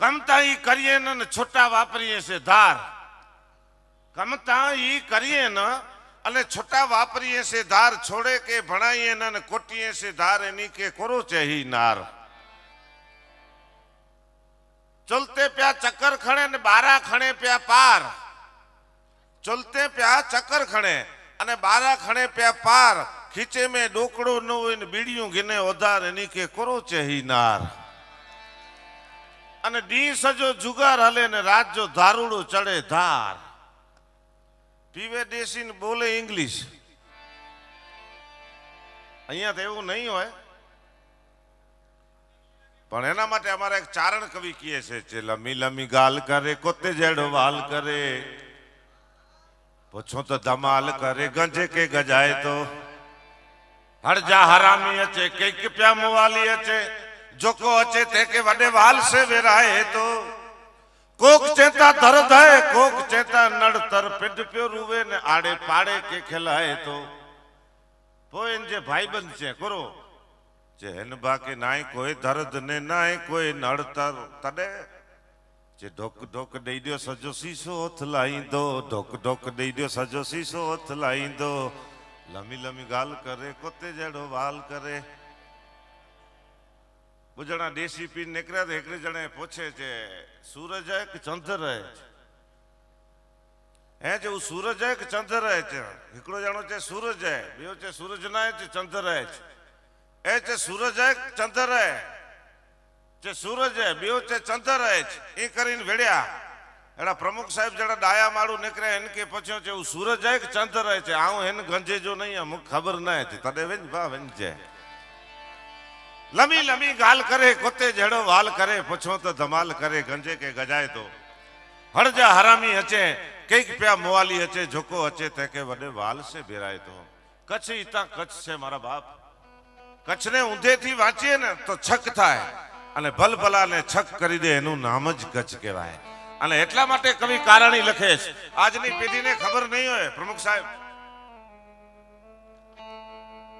કમતા ઈ કરીએ ને છોટા વાપરીએ છે ધાર. કમતા ઈ કરીએ ને અને છોટા વાપરીએ છે ધાર છોડે કે ભણાઈએ ને કોટીએ છે ધાર એની કે કરો છે હી નાર. ચલતે પ્યા ચક્કર ખણે ને બારા ખણે પ્યા પાર. ચલતે પ્યા ચક્કર ખણે અને બારા ખણે પ્યા પાર. ખીચે મેં ડોકડું ન હોય ને બીડિયું ઘીને ઓધાર એની કે કરો છે હી નાર. અને ડી સજો જુગાર હલે ને રાત જો દારૂડો ચડે ધાર. પીવે દેશી બોલે ઇંગ્લિશ. અહીંયા તો એવું નહીં હોય. પણ એના માટે અમારે એક ચારણ કવિ કહે છે જે લમી લમી ગાલ કરે, કોતે જેડો વાલ કરે. પૂછો તો ધમાલ કરે, ગંજે કે ગજાય તો. હરજા હરામી અચે, કંઈક પ્યામ વાલી અચે. જોકો અચે તે કે વડે વાલ સે વેરાય તો, કોક ચેતા ધરદ હે કોક ચેતા નડતર પેટ પ્યો રૂવે ને આડે પાડે કે ખેલાય તો. પોઈન જે ભાઈબંધ છે, કરો, જે હેન બાકે નાય કોઈ ધરદ ને નાય કોઈ નડતર તડે. જે ઢોક ઢોક દઈ દો સજો સીસો અથલાઈ દો, ઢોક ઢોક દઈ દો સજો સીસો અથલાઈ દો. લમી લમી ગાલ કરે, કોતે જેડો વાલ કરે. બુજણા ડીસીપી નીકળ્યા તો એકડી જણે પૂછે છે, સૂરજ હે કે ચંદ્ર હે? હે જેવું સૂરજ હે કે ચંદ્ર હે? છે એકડો જણો છે સૂરજ હે, બીજો છે સૂરજ ના હે છે ચંદ્ર હે છે એ છે સૂરજ હે ચંદ્ર હે? છે સૂરજ હે, બીજો છે ચંદ્ર હે છે એ કરીને વેડ્યા. એના પ્રમુખ સાહેબ જણા ડાયા માળું નીકળ્યા એને કે પૂછ્યો છે એવું સૂરજ હે કે ચંદ્ર હે? છે આવું એને ગંજેજો નહીં, અમુક ખબર ના હતી તને વેન ભા વેન છે લમી લમી ગાલ કરે કોતે જેડો વાલ કરે, પૂછો તો ધમાલ કરે, ગંજે કે ગજાય તો. હળજા હરામી હચે, કંઈક પ્યા મોવાલી હચે જોકો હચે, તે કે વડે વાલ સે ભેરાય તો. કચ્છ ઇતા કચ્છ છે મારા બાપ. કચ્છને ઊંધેથી વાંચીએ ને તો છક થાય. અને ભલભલાને છક કરી દે, એનું નામ જ કચ્છ કહેવાય. અને એટલા માટે કવિ કારણી લખે છે. આજની પેઢીને ખબર નહીં હોય, પ્રમુખ સાહેબ.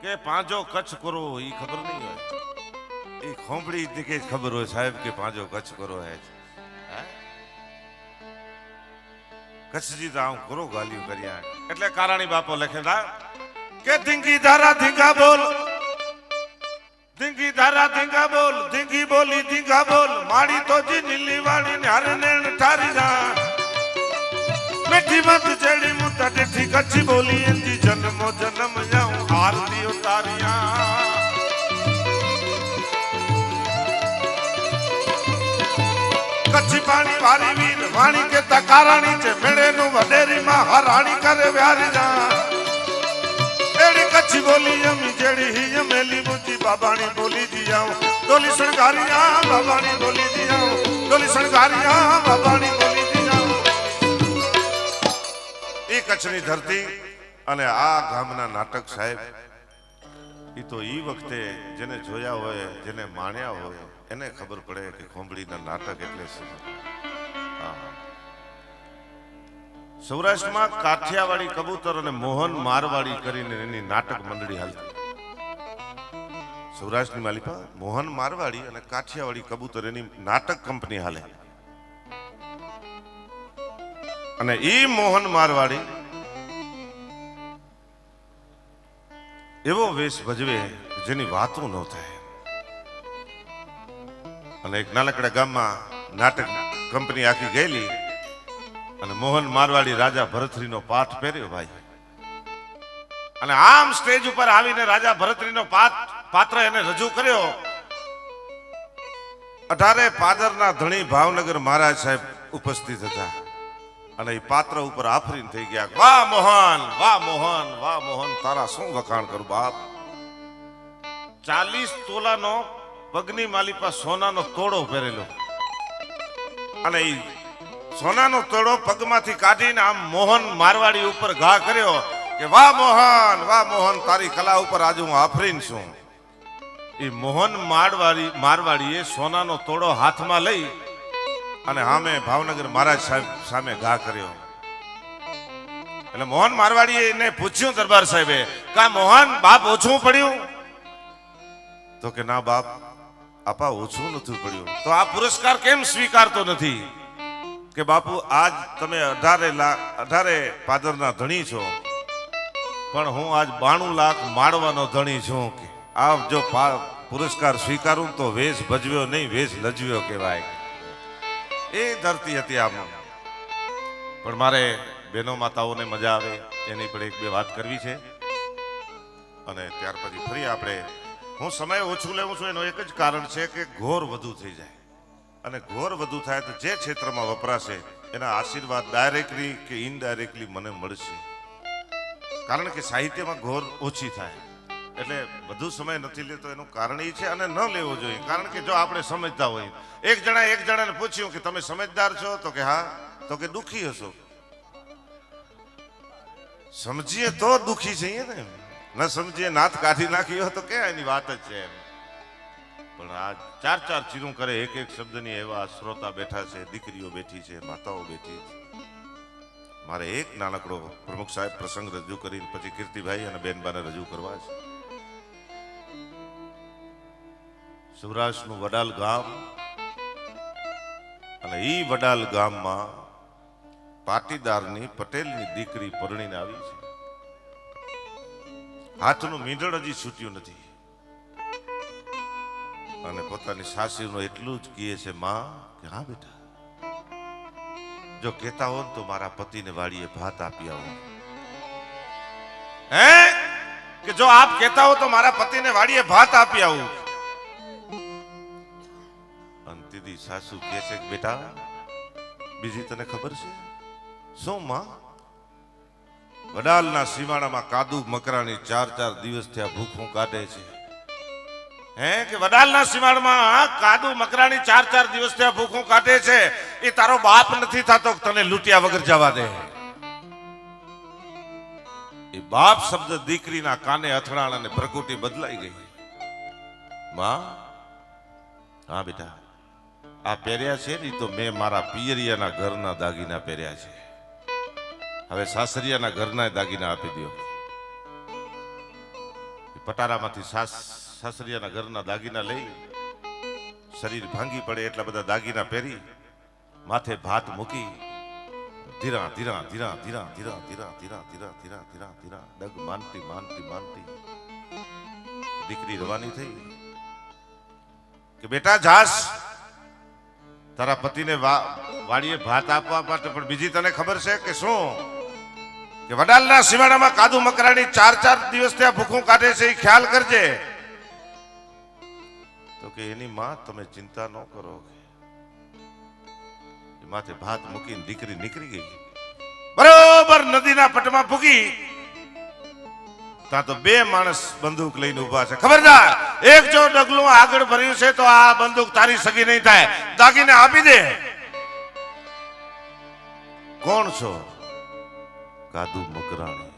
કે પાંજો કચ્છ કરો એ ખબર નહીં હોય. એ જ કે ખબર હોય સાહેબ કે પાંજો કચ્છ કરો હે? કચ્છજી તો આમ કરો ગાલ્યું કર્યા એટલે કારાણી બાપો લખેલા કે ધીંગી ધારા ધીંગા બોલ. ધીંગી ધારા ધીંગા બોલ, ધીંગી બોલી ધીંગા બોલ. માડી તો જી નીલી વાળી ને હરનેણ ઠારી જા. મીઠી મત ચડી મુતા ટેઠી કચ્છી બોલી વારી વીર વાણી કે તકારાણી છે. મેળે નું વડેરી માં હરાણી કરે વ્યારી જા એડી કચ્છી બોલી અમી જેડી હી અમેલી બુજી બાબાણી બોલી જીયાઉ. ડોલી શણગારિયા બાબાણી બોલી જીયાઉ. ડોલી શણગારિયા બાબાણી બોલી જીયાઉ. એ કચ્છની ધરતી અને આ ગામના નાટક સાહેબ એ તો એ વખતે જેને જોયા હોય, જેને માણ્યા હોય, એને ખબર પડે કે ખોંભળીના નાટક એટલે શું. સૌરાષ્ટ્રમાં કાઠિયાવાડી કબૂતર અને મોહન મારવાડી કરીને એની નાટક મંડળી હાલતી સૌરાષ્ટ્રની માલિકા મોહન મારવાડી અને કાઠિયાવાડી કબૂતર એની નાટક કંપની હાલે. અને ઈ મોહન મારવાડી એવો વેશ ભજવે જેની વાતો ન થાય. અને એક નાનકડા ગામમાં નાટક કંપની આખી ગયેલી. અને મોહન મારવાડી રાજા ભરતરીનો પાઠ પહેર્યો ભાઈ. અને આમ સ્ટેજ ઉપર આવીને રાજા ભરતરીનો પાઠ, પાત્ર એને રજૂ કર્યો. અઢારે પાદરના ધણી ભાવનગર મહારાજ સાહેબ ઉપસ્થિત હતા. અને એ પાત્ર ઉપર આફરીન થઈ ગયા. વાહ મોહન વાહ મોહન વાહ મોહન, તારા શું વખાણ કરું બાપ? ચાલીસ તોલાનો પગની માલિપા સોનાનો તોડો પહેરેલો. અને એ સોનાનો તોડો પગમાંથી કાઢીને આમ મોહન મારવાડી ઉપર ઘા કર્યો કે, વાહ મોહન વાહ મોહન, તારી કલા ઉપર આજે હું આફરીન છું. એ મોહન મારવાડી, મારવાડીએ સોનાનો તોડો હાથમાં લઈ અને સામે ભાવનગર મહારાજ સાહેબ સામે ઘા કર્યો. એટલે મોહન મારવાડીએ એને પૂછ્યું દરબાર સાહેબે કા મોહન બાપ ઓછું પડ્યું? તો કે, ના બાપ આપા ઓછું નથી પડ્યું. તો આ પુરસ્કાર કેમ સ્વીકારતો નથી? કે બાપુ, આજ તમે અઢારે લાખ, અઢારે પાદરના ધણી છો. પણ હું આજ બાણું લાખ માળવાનો ધણી છું કે આ જો પુરસ્કાર સ્વીકારું તો વેશ ભજવ્યો નહીં, વેશ લજવ્યો કહેવાય. એ ધરતી હતી આમ. પણ મારે બહેનો માતાઓને મજા આવે, એની પણ એક બે વાત કરવી છે. અને ત્યાર પછી ફરી આપણે હું સમય ઓછું લેવું છું એનું એક જ કારણ છે કે ઘોર વધુ થઈ જાય. અને ઘોર વધુ થાય તો જે ક્ષેત્રમાં વપરાશે, એના આશીર્વાદ ડાયરેક્ટલી કે ઇનડાયરેક્ટલી મને મળશે. કારણ કે સાહિત્યમાં ઘોર ઓછી થાય. એટલે વધુ સમય નથી લેતો એનું કારણ એ છે અને ન લેવો જોઈએ. કારણ કે જો આપણે સમજતા હોઈએ એક જણા એક જણાને પૂછ્યું કે તમે સમજદાર છો, તો કે હા, તો કે દુઃખી હશો. સમજીએ તો દુઃખી છીએ ને. ન સમજીએ, નાથ કાઢી નાખ્યો તો કે એની વાત જ છે એમ. પણ આ ચાર ચાર ચીરું કરે, એક એક શબ્દની એવા શ્રોતા બેઠા છે, દીકરીઓ બેઠી છે, માતાઓ બેઠી છે. મારે એક નાનકડો પ્રમુખ સાહેબ પ્રસંગ રજૂ કરીને પછી કીર્તિભાઈ અને બેનબાને રજૂ કરવા છે. સૌરાષ્ટ્રનું વડાલ ગામ અને ઈ વડાલ ગામમાં પાટીદારની પટેલની દીકરી પરણીને આવી છે. હાથનું મીંડળ હજી છૂટ્યું નથી. અને પોતાની સાસરીનું એટલું જ કહે છે, માં, કે હા બેટા, જો કહેતા હો તો મારા પતિને વાડીએ ભાત આપી આવો હે? કે જો આપ કહેતા હો તો મારા પતિને વાડીએ ભાત આપી આવું અને દીદી સાસુ કહે છે કે, બેટા, બીજી તને ખબર છે? શું, માં? વડાલના સીમાડામાં કાદુ મકરાની ચાર ચાર દિવસથી આ ભૂખું કાઢે છે. હે કે વડાલના સીમાડામાં કાદુ મકરાની ચાર ચાર દિવસથી આ ભૂખું કાઢે છે? એ તારો બાપ નથી થતો તને લૂંટ્યા વગર જવા દે. એ બાપ શબ્દ દીકરીના કાને અથડાણ અને પ્રકૃતિ બદલાઈ ગઈ. માં, હા બેટા, આ પહેર્યા છે ને તો મેં મારા પિયરિયાના ઘરના દાગીના પહેર્યા છે. હવે સાસરિયાના ઘરના દાગીના આપી દો પટારામાંથી સાસ સાસરિયાના ઘરના દાગીના લઈ શરીર ભાંગી પડે એટલા બધા દાગીના પહેરી માથે ભાત મૂકી ધીરા ધીરા ધીરા ધીરા ધીરા ધીરા ધીરા ધીરા ધીરા ધીરા ધીરા ડગ માનતી માનતી માનતી દીકરી રવાની થઈ કે બેટા જાસ તારા પતિને વાડીએ ભાત આપવા માટે પણ બીજી તને ખબર છે કે શું કે વડાલના સીમાડામાં કાદુ મકરાની ચાર ચાર દિવસ ત્યાં ભૂખું કાઢે છે, એ ખ્યાલ કરજે. તો કે એની માં તમે ચિંતા ન કરો માથે ભાત મૂકીને દીકરી નીકળી ગઈ. બરોબર નદીના પટમાં ભૂગી. ત્યાં તો બે માણસ બંદૂક લઈને ઊભા છે. ખબરદાર, એક જો ડગલું આગળ ભર્યું છે તો આ બંદૂક તારી સગી નહીં થાય. દાગીને આપી દે. કોણ છો? કાદુ મકરાણી.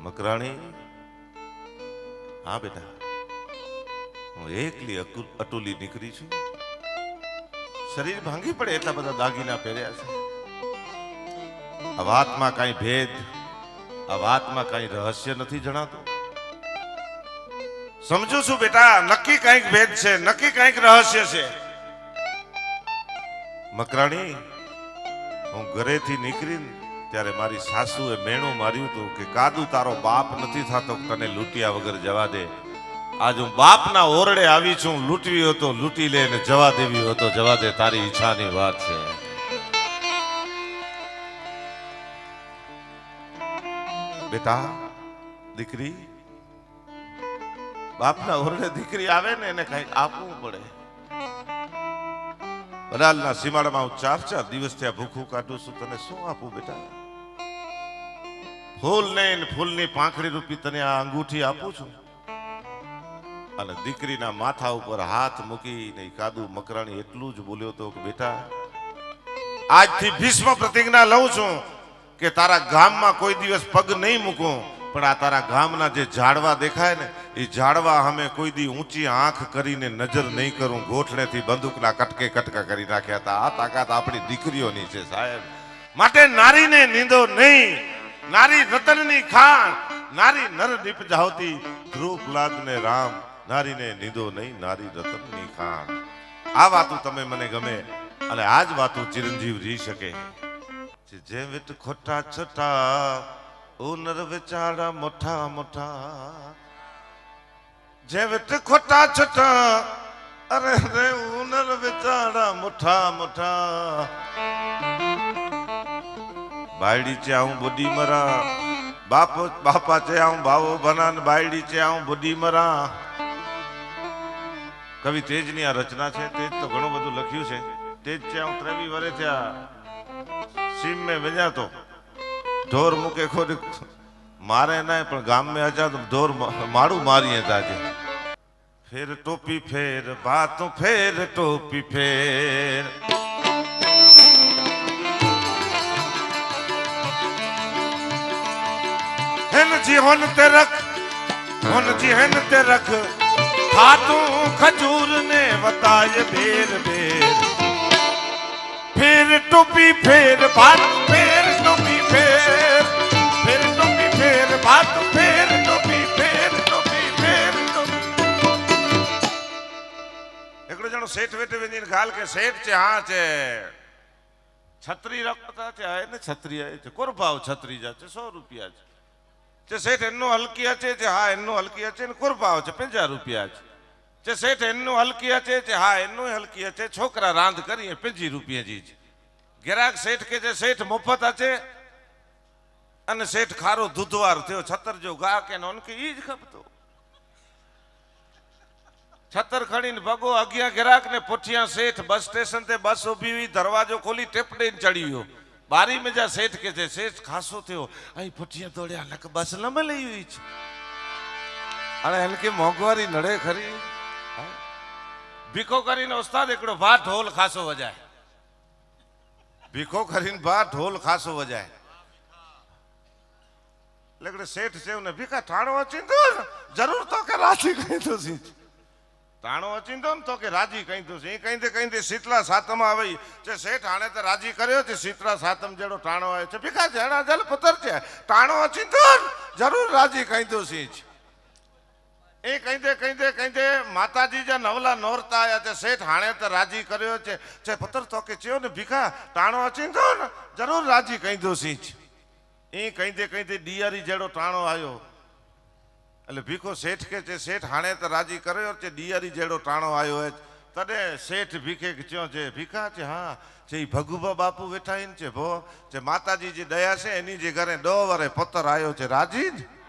મકરાણી? હા બેટા. હું એકલી અકુ- નીકળી છું. શરીર ભાંગી પડે એટલા બધા દાગીના પહેર્યા છે. આ વાતમાં કાંઈ ભેદ, આ વાતમાં કાંઈ રહસ્ય નથી જણાતું. સમજુ છું બેટા, નક્કી કંઈક ભેદ છે, નક્કી કંઈક રહસ્ય છે. મકરાણી હું ઘરેથી નીકળીને ત્યારે મારી સાસુએ મેણું માર્યું હતું કે, કાદુ, તારો બાપ નથી થતો તને લૂંટ્યા વગર જવા દે. આજ હું બાપના ઓરડે આવી છું, લૂંટવી હતો લૂંટી લે ને જવા દેવી હતો જવા દે, તારી ઈચ્છાની વાત છે. બેટા, દીકરી, બાપના ઓરડે દીકરી આવે ને, એને કંઈક આપવું પડે. વડાલના સીમાડામાં હું ચાર ચાર દિવસ ત્યાં ભૂખું કાઢું છું. તને શું આપું બેટા? ફૂલ નહીં ફૂલની પાંખડી રૂપી તને આ અંગૂઠી આપું છું. અને દીકરીના માથા ઉપર હાથ મૂકીને કાદુ મકરાણી એટલું જ બોલ્યો તો કે, બેટા, આજથી ભીષ્મ પ્રતિજ્ઞા લઉં છું કે તારા ગામમાં કોઈ દિવસ પગ નહીં મૂકું, પણ આ તારા ગામના જે ઝાડવા દેખાય ને એ ઝાડવા અમે કોઈ દી ઊંચી આંખ કરીને નજર નહીં કરું. ગોઠણેથી બંદૂકના કટકે કટકા કરી નાખ્યા હતા. આ તાકાત આપણી દીકરીઓની છે સાહેબ. માટે નારીને નીંદો નહીં. નારી રતનની ખાણ. નારી નર નિપજાવતી. ધ્રુવ પ્રહલાદ ને રામ. નારીને નીંદો નહીં. નારી રતનની ખાણ. આ વાતું તમે મને ગમે. અને આ જ વાતું ચિરંજીવ રહી શકે. જે વિટ ખોટા છોટા, ઉનર વિચારા મોટા મોટા જે વિટ ખોટા છોટા, અરે રે ઉનર વિચારા મોટા મોટા બાયડી છે આવું બુડી મરા, બાપ, બાપા છે આવું ભાવો બના ને બાયડી છે આવું બુડી મરા. કવિ તેજની આ રચના છે તેજ તો ઘણું બધું લખ્યું છે. તેજ છે આવું ત્રેવી વરે થયા. સીમ મેં વજાતો. ઢોર મૂકે ખોરી મારે નહીં, પણ ગામ મેં તો ઢોર મારું મારીએ તાજે ફેર ટોપી ફેર બાતો ફેર, ટોપી ફેર. હેન જી, હોન તે રખ, હોન જી, હેન તે રખ. ખાતું ખજૂર ને વતાય બેર બેર. ફેર ટોપી ફેર, ભાત ફેર, ટોપી ફેર. ટોપી ફેર ટોપી ફેર ટોપી ફેર એકડો જણો શેઠ વેઠે વેચીને ગાલ કે શેઠ છે હા છે છત્રી રખતા છે આ ને છત્રી આવે છે કુરભાવ છત્રી જા છે સો રૂપિયા છે જે શેઠ એમનો હલકી છે જે હા એમનો હલકી છે ને કુરભાવ છે પંજા રૂપિયા છે જે શેઠ એમનો હલકી છે જે હા એમનો હલકી છે છોકરા રાંધ કરીએ પંજી રૂપિયા જી છે ગ્રાહક શેઠ કે જે શેઠ મફત છે અને શેઠ ખારો દૂધવાર થયો, છતર જો ગા કે નોનકી ઈ જ ખપતો. છતર ખડીને ભગો અગિયા ગિરાક ને પોઠિયા શેઠ, બસ સ્ટેશન તે બસ ઊભી હોય દરવાજો ખોલી ટેપડે ચડ્યો બારી में જા શેઠ કે છે, શેઠ ખાસો થયો. અહીં પોઠિયા દોડ્યા લક બસ ન લઈ હોય છે. અને એમ કે મોંઘવારી નડે ખરી? ભીખો કરીને ઉસ્તાદ એકડો ભા ઢોલ ખાસો વજાય. ભીખો કરીને ભા ઢોલ ખાસો વજાય. લેકડે શેઠ છે ને ભીખા થાણો અચીંદો ને, જરૂર તો કે રાજી કહી દો છે. તાણો અચીંદો ને તો કે રાજી કહી તો સી કહી દે કહી દે શીતલા સાતમ આવે છે શેઠ આણે તો રાજી કર્યો છે શીતલા સાતમ જેડો ટાણો આવે છે. ભીખા જેડા જલ પતર છે. ટાણો અચીંદો ને, જરૂર રાજી કહી દો છે એ કહી દે કહી દે કહી દે માતાજી જે નવલા નોરતા આવ્યા છે શેઠ હાણે તો રાજી કર્યો છે. છે પતર તો કે ચયો ને ભીખા ટાણો અચીંદો ને? જરૂર રાજી કહી દો સી એ કહી દે ડિયારી જેડો ટાણો આવ્યો એટલે ભીખો શેઠ કે છે, શેઠ હાણે તો રાજી કર્યો છે, ડિયારી જેડો ટાણો આવ્યો હે. તને શેઠ ભીખે કે ચ્યો છે, ભીખા છે, હા. જે ભગુભા બાપુ વેઠાઈને છે, ભો. જે માતાજી જે દયા છે, એની જે ઘરે દો વરે પત્તર આવ્યો છે, રાજી જ?